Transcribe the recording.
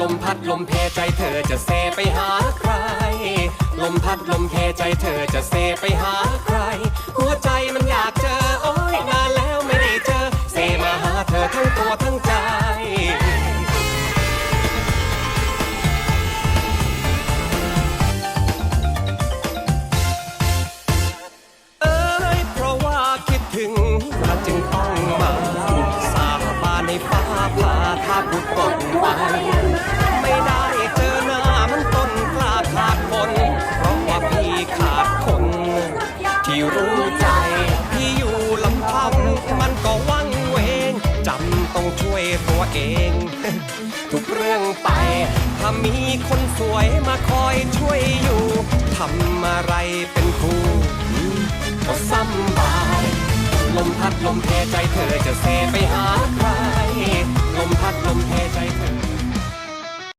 ลมพัดลมเพใจเธอจะเซไปหาใคร ลมพัดลมเพใจเธอจะเซไปหาใคร หัวใจมันอยากเจอ โอ้ยนานแล้วไม่ได้เจอ เซมาหาเธอทั้งตัวทั้งใจาผุดตกไปไม่ได้เจอหน้ามันต้นกล้าขาดคนเพราะว่าพี่ขาดคน ที่รู้ใจพี่อยู่ลำพังมันก็วังเวงจำต้องช่วยตัวเอง ทุกเรื่องไป ถ้ามีคนสวยมาคอยช่วยอยู่ทำอะไรเป็นครูก็สำบายลมพัดลมเพใจเธอจะเซไปหาใคร